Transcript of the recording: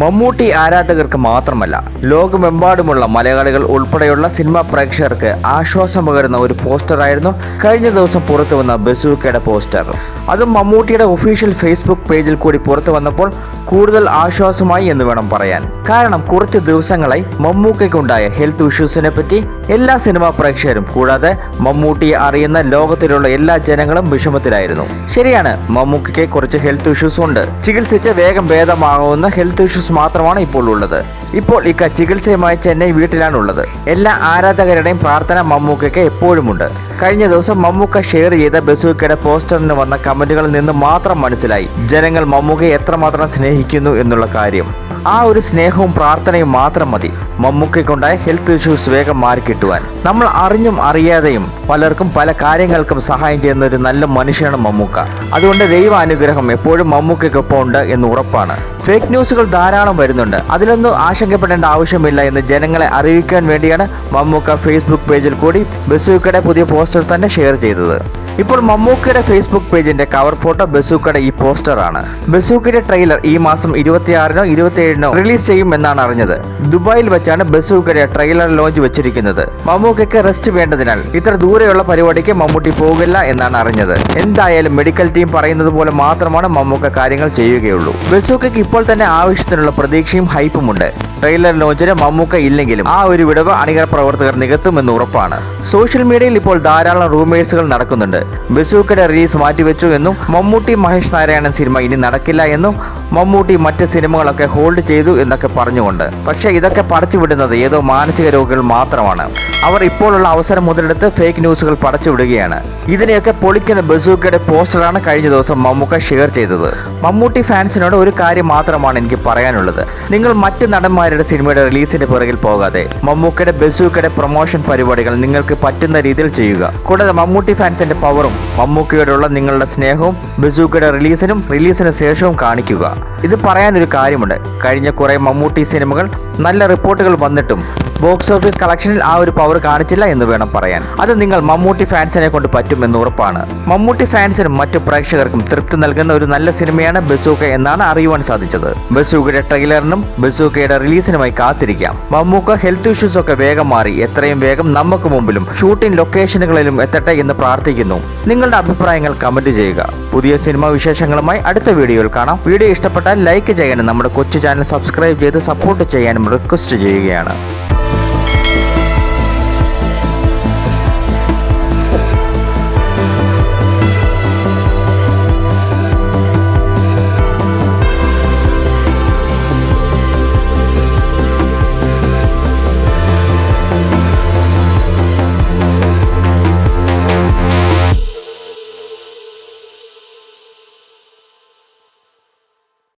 മമ്മൂട്ടി ആരാധകർക്ക് മാത്രമല്ല ലോകമെമ്പാടുമുള്ള മലയാളികൾ ഉൾപ്പെടെയുള്ള സിനിമാ പ്രേക്ഷകർക്ക് ആശ്വാസം പകരുന്ന ഒരു പോസ്റ്ററായിരുന്നു കഴിഞ്ഞ ദിവസം പുറത്തു വന്ന ബസൂക്കയുടെ പോസ്റ്റർ. അത് മമ്മൂട്ടിയുടെ ഒഫീഷ്യൽ ഫേസ്ബുക്ക് പേജിൽ കൂടി പുറത്തു വന്നപ്പോൾ കൂടുതൽ ആശ്വാസമായി എന്ന് വേണം പറയാൻ. കാരണം കുറച്ച് ദിവസങ്ങളായി മമ്മൂക്കയ്ക്കുണ്ടായ ഹെൽത്ത് ഇഷ്യൂസിനെ പറ്റി എല്ലാ സിനിമാ പ്രേക്ഷകരും കൂടാതെ മമ്മൂട്ടിയെ അറിയുന്ന ലോകത്തിലുള്ള എല്ലാ ജനങ്ങളും വിഷമത്തിലായിരുന്നു. ശരിയാണ് മമ്മൂക്കയ്ക്ക് കുറച്ച് ഹെൽത്ത് ഇഷ്യൂസ് ഉണ്ട്. ചികിത്സിച്ച് വേഗം ഭേദമാകുന്ന ഹെൽത്ത് ഇഷ്യൂസ് മാത്രമാണ് ഇപ്പോൾ ഉള്ളത്. ഇപ്പോൾ ഇക്ക ചികിത്സയുമായി ചെന്നൈ വീട്ടിലാണുള്ളത്. എല്ലാ ആരാധകരുടെയും പ്രാർത്ഥന മമ്മൂക്കയ്ക്ക് എപ്പോഴുമുണ്ട്. കഴിഞ്ഞ ദിവസം മമ്മൂക്ക ഷെയർ ചെയ്ത ബസൂക്കയുടെ പോസ്റ്ററിന് വന്ന കമന്റുകളിൽ നിന്ന് മാത്രം മനസ്സിലായി. ജനങ്ങൾ മമ്മൂക്കയെ എത്രമാത്രം സ്നേഹിക്കുന്നു എന്നുള്ള കാര്യം. ആ ഒരു സ്നേഹവും പ്രാർത്ഥനയും മാത്രം മതി. മമ്മൂക്കയ്ക്കുണ്ടായ ഹെൽത്ത് ഇഷ്യൂസ് വേഗം മാറിക്കിട്ടുവാൻ നമ്മൾ അറിഞ്ഞും അറിയാതെയും പലർക്കും പല കാര്യങ്ങൾക്കും സഹായം ചെയ്യുന്ന ഒരു നല്ല മനുഷ്യനാണ് മമ്മൂക്ക. അതുകൊണ്ട് ദൈവ അനുഗ്രഹം എപ്പോഴും മമ്മൂക്കയ്ക്കൊപ്പം ഉണ്ട് എന്ന് ഉറപ്പാണ്. ഫേക്ക് ന്യൂസുകൾ ധാരാളം വരുന്നുണ്ട്. അതിലൊന്നും ആശങ്കപ്പെടേണ്ട ആവശ്യമില്ല എന്ന് ജനങ്ങളെ അറിയിക്കാൻ വേണ്ടിയാണ് മമ്മൂക്ക ഫേസ്ബുക്ക് പേജിൽ കൂടി ബസൂക്കയുടെ പുതിയ പോസ്റ്റർ തന്നെ ഷെയർ ചെയ്തത്. ഇപ്പോൾ മമ്മൂക്കയുടെ ഫേസ്ബുക്ക് പേജിന്റെ കവർ ഫോട്ടോ ബസൂക്കയുടെ ഈ പോസ്റ്ററാണ് ബസൂക്കയുടെ ട്രെയിലർ ഈ മാസം ഇരുപത്തിയാറിനോ ഇരുപത്തിയേഴിനോ റിലീസ് ചെയ്യും എന്നാണ് അറിഞ്ഞത്. ദുബായിൽ വെച്ചാണ് ബസൂക്കയുടെ ട്രെയിലർ ലോഞ്ച് വെച്ചിരിക്കുന്നത്. മമ്മൂക്കയ്ക്ക് റെസ്റ്റ് വേണ്ടതിനാൽ ഇത്ര ദൂരെയുള്ള പരിപാടിക്ക് മമ്മൂട്ടി പോകില്ല എന്നാണ് അറിഞ്ഞത്. എന്തായാലും മെഡിക്കൽ ടീം പറയുന്നത് പോലെ മാത്രമാണ് മമ്മൂക്ക കാര്യങ്ങൾ ചെയ്യുകയുള്ളൂ. ബസൂക്കയ്ക്ക് ഇപ്പോൾ തന്നെ ആവശ്യത്തിനുള്ള പ്രതീക്ഷയും ഹൈപ്പുമുണ്ട് ട്രെയിലർ ലോഞ്ചിന് മമ്മൂക്ക ഇല്ലെങ്കിലും ആ ഒരു വിടവ് അണിയറ പ്രവർത്തകർ നികത്തുമെന്ന് ഉറപ്പാണ്. സോഷ്യൽ മീഡിയയിൽ ഇപ്പോൾ ധാരാളം റൂമേഴ്സുകൾ നടക്കുന്നുണ്ട്. ബസൂക്കയുടെ റിലീസ് മാറ്റിവെച്ചു എന്നും മമ്മൂട്ടി മഹേഷ് നാരായണൻ സിനിമ ഇനി നടക്കില്ല എന്നും മമ്മൂട്ടി മറ്റ് സിനിമകളൊക്കെ ഹോൾഡ് ചെയ്തു എന്നൊക്കെ പറഞ്ഞുകൊണ്ട്. പക്ഷേ ഇതൊക്കെ പടച്ചുവിടുന്നത് ഏതോ മാനസിക രോഗികൾ മാത്രമാണ്. അവർ ഇപ്പോഴുള്ള അവസരം മുതലെടുത്ത് ഫേക്ക് ന്യൂസുകൾ പടച്ചുവിടുകയാണ് ഇതിനെയൊക്കെ പൊളിക്കുന്ന ബസൂക്കയുടെ പോസ്റ്ററാണ് കഴിഞ്ഞ ദിവസം മമ്മൂക്ക ഷെയർ ചെയ്തത്. മമ്മൂട്ടി ഫാൻസിനോട് ഒരു കാര്യം മാത്രമാണ് എനിക്ക് പറയാനുള്ളത്. നിങ്ങൾ മറ്റ് നടന്മാരുടെ സിനിമയുടെ റിലീസിന്റെ പിറകിൽ പോകാതെ മമ്മൂക്കയുടെ ബസൂക്കയുടെ പ്രൊമോഷൻ പരിപാടികൾ നിങ്ങൾക്ക് പറ്റുന്ന രീതിയിൽ ചെയ്യുക. കൂടാതെ മമ്മൂട്ടി ഫാൻസിന്റെ പവറും മമ്മൂക്കയോടുള്ള നിങ്ങളുടെ സ്നേഹവും ബസൂക്കയുടെ റിലീസിനും റിലീസിന് ശേഷവും കാണിക്കുക. ഇത് പറയാനൊരു കാര്യമുണ്ട്. കഴിഞ്ഞ കുറെ മമ്മൂട്ടി സിനിമകൾ നല്ല റിപ്പോർട്ടുകൾ വന്നിട്ടും ബോക്സ് ഓഫീസ് കളക്ഷനിൽ ആ ഒരു പവർ കാണിച്ചില്ല എന്ന് വേണം പറയാൻ. അത് നിങ്ങൾ മമ്മൂട്ടി ഫാൻസിനെ കൊണ്ട് പറ്റുമെന്ന് ഉറപ്പാണ്. മമ്മൂട്ടി ഫാൻസിനും മറ്റു പ്രേക്ഷകർക്കും തൃപ്തി നൽകുന്ന ഒരു നല്ല സിനിമയാണ് ബസൂക്ക എന്നാണ് അറിയുവാൻ സാധിച്ചത്. ബസൂക്കയുടെ ട്രെയിലറിനും ബസൂക്കയുടെ റിലീസിനുമായി കാത്തിരിക്കാം. മമ്മൂക്ക ഹെൽത്ത് ഇഷ്യൂസ് ഒക്കെ വേഗം മാറി എത്രയും വേഗം നമുക്ക് മുമ്പിലും ഷൂട്ടിംഗ് ലൊക്കേഷനുകളിലും എത്തട്ടെ എന്ന് പ്രാർത്ഥിക്കുന്നു. നിങ്ങളുടെ അഭിപ്രായങ്ങൾ കമന്റ് ചെയ്യുക. പുതിയ സിനിമാ വിശേഷങ്ങളുമായി അടുത്ത വീഡിയോയിൽ കാണാം. വീഡിയോ ഇഷ്ടപ്പെട്ടാൽ ലൈക്ക് ചെയ്യാനും നമ്മുടെ കൊച്ചു ചാനൽ സബ്സ്ക്രൈബ് ചെയ്ത് സപ്പോർട്ട് ചെയ്യാനും റിക്വസ്റ്റ് ചെയ്യുകയാണ്.